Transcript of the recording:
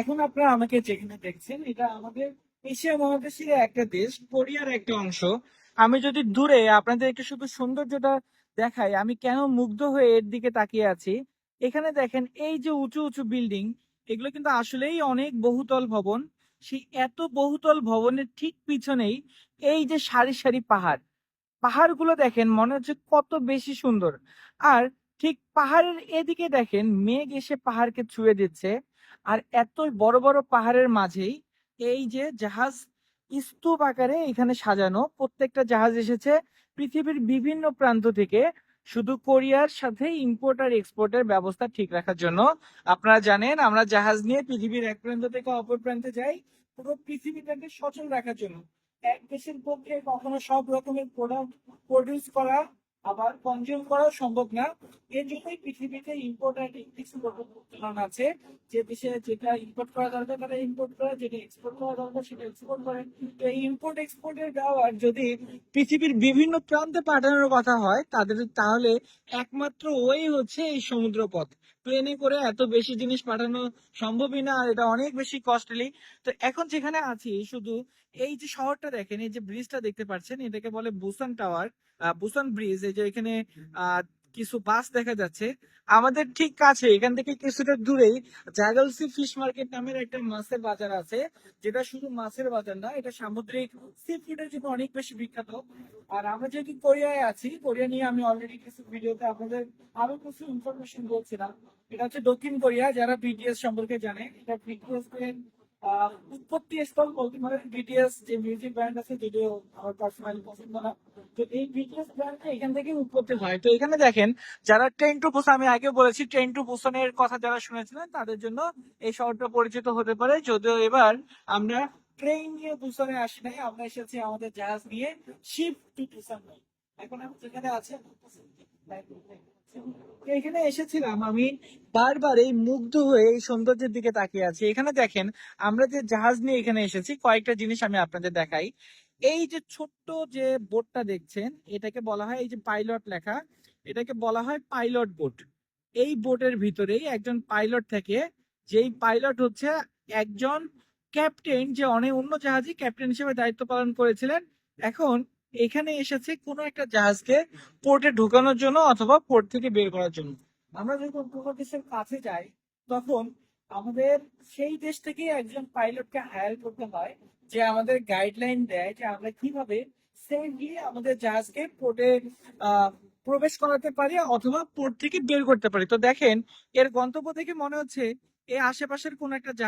এখন আপনারা আমাকে যেখানে দেখছেন, এটা আমাদের এশিয়া মহাদেশের একটা দেশ, কোরিয়ার একটা অংশ। আমি যদি দূরে আপনাদের একটু শুধু সৌন্দর্যটা দেখাই, আমি কেন মুগ্ধ হয়ে এর দিকে তাকিয়ে আছি? এখানে দেখেন, এই যে উঁচু উঁচু বিল্ডিং, এগুলো কিন্তু আসলেই অনেক বহুতল ভবন। সেই এত বহুতল ভবনের ঠিক পিছনেই এই যে সারি সারি পাহাড়। পাহাড়গুলো দেখেন, মনে হচ্ছে কত বেশি সুন্দর। আর ঠিক পাহাড়ের এদিকে দেখেন মেঘ এসে পাহাড়কে ছুঁয়ে দিচ্ছে আর এত বড় বড় পাহাড়ের মাঝেই এই যে জাহাজ স্তূপ আকারে এখানে সাজানো, প্রত্যেকটা জাহাজ এসেছে পৃথিবীর বিভিন্ন প্রান্ত থেকে, শুধু কোরিয়ার সাথে ইম্পোর্ট আর এক্সপোর্টের ব্যবস্থা ঠিক রাখার জন্য। আপনারা জানেন আমরা জাহাজ নিয়ে পৃথিবীর এক প্রান্ত থেকে অপর প্রান্তে যাই, পুরো পৃথিবীটাকে সচল রাখার জন্য। এক দেশের পক্ষে কখনো সব রকমের প্রোডাক্ট প্রডিউস করা আবার কনজিউম করা সম্ভব না। এর জন্যই পৃথিবীতে ইম্পোর্ট কিছু এক্সপোর্ট আছে, যে দেশে যেটা ইম্পোর্ট করা দরকার তারা ইম্পোর্ট করে, যেটা এক্সপোর্ট করা দরকার সেটা এক্সপোর্ট করে। তো এই ইম্পোর্ট এক্সপোর্টের ব্যবহার যদি পৃথিবীর বিভিন্ন প্রান্তে পাঠানোর কথা হয়, তাদের তাহলে একমাত্র ওই হচ্ছে এই সমুদ্র পথ প্লেনে করে এত বেশি জিনিস পাঠানো সম্ভবই না এটা অনেক বেশি কস্টলি তো এখন যেখানে আছি, শুধু এই যে শহরটা দেখেন, এই যে ব্রিজটা দেখতে পাচ্ছেন, এটাকে বলে বুসান টাওয়ার বুসান ব্রিজ এই যে এখানে কিছু বাস দেখা যাচ্ছে। আমাদের ঠিক কাছে, এখান থেকে কিছুটা দূরেই জাগলসি ফিশ মার্কেট নামের একটা মাছের বাজার আছে, যেটা শুধু মাছের বাজার না, এটা সামুদ্রিক সি ফুডের জন্য অনেক বেশি বিখ্যাত। আর আমরা যেহেতু কোরিয়ায় আছি, কোরিয়া নিয়ে আমি অলরেডি কিছু ভিডিওতে আপনাদের আরও কিছু ইনফরমেশন বলছিলাম। এটা হচ্ছে দক্ষিণ কোরিয়া, যারা বিটিএস সম্পর্কে জানে, এটা বিটিএস উৎপত্তি স্থল বলতে বিটিএস যে মিউজিক ব্যান্ড আছে, যদিও আমার পার্সোনালি পছন্দ না, তো এই বিটিএস ব্যান্ডটা এখান থেকে উৎপত্তি হয়। তো এখানে দেখেন, যারা ট্রেন টু বুসান আমি আগে বলেছি ট্রেন টু বুসানের কথা যারা শুনেছিলেন, তাদের জন্য এই শহরটা পরিচিত হতে পারে। যদিও এবার আমরা ট্রেন নিয়ে বুসানে আসি নাই, আমরা এসেছি আমাদের জাহাজ নিয়ে শিপ টু বুসান এখন আমি যেখানে আছি এখানে এসেছিলাম আমি বারবার এই মুগ্ধ হয়ে এই সৌন্দর্যের দিকে তাকিয়ে আছি। এখানে দেখেন, আমরা যে জাহাজ নিয়ে এখানে এসেছি, কয়েকটা জিনিস আমি আপনাদের দেখাই। এই যে ছোট্ট যে বোটটা দেখছেন, এটাকে বলা হয় এই যে পাইলট লেখা, এটাকে বলা হয় পাইলট বোট। এই বোটের ভিতরেই একজন পাইলট থেকে, যেই পাইলট হচ্ছে একজন ক্যাপ্টেন, যে অনেক অন্য জাহাজে ক্যাপ্টেন হিসেবে দায়িত্ব পালন করেছিলেন। এখন এখানে এসেছে কোনো একটা জাহাজকে পোর্টে ঢোকানোর জন্য অথবা পোর্ট থেকে বের করার জন্য। আমরা যখন কোনো দেশের কাছে যাই, তখন আমাদের সেই দেশ থেকে একজন পাইলটকে হায়ার করতে হয়, যে আমাদের গাইডলাইন দেয় যে আমরা কীভাবে সেফলি আমাদের জাহাজকে পোর্টে প্রবেশ করাতে পারি অথবা পোর্ট থেকে বের করতে পারি। তো দেখেন, এর গন্তব্য থেকে মনে হচ্ছে এর আশেপাশের কোন একটা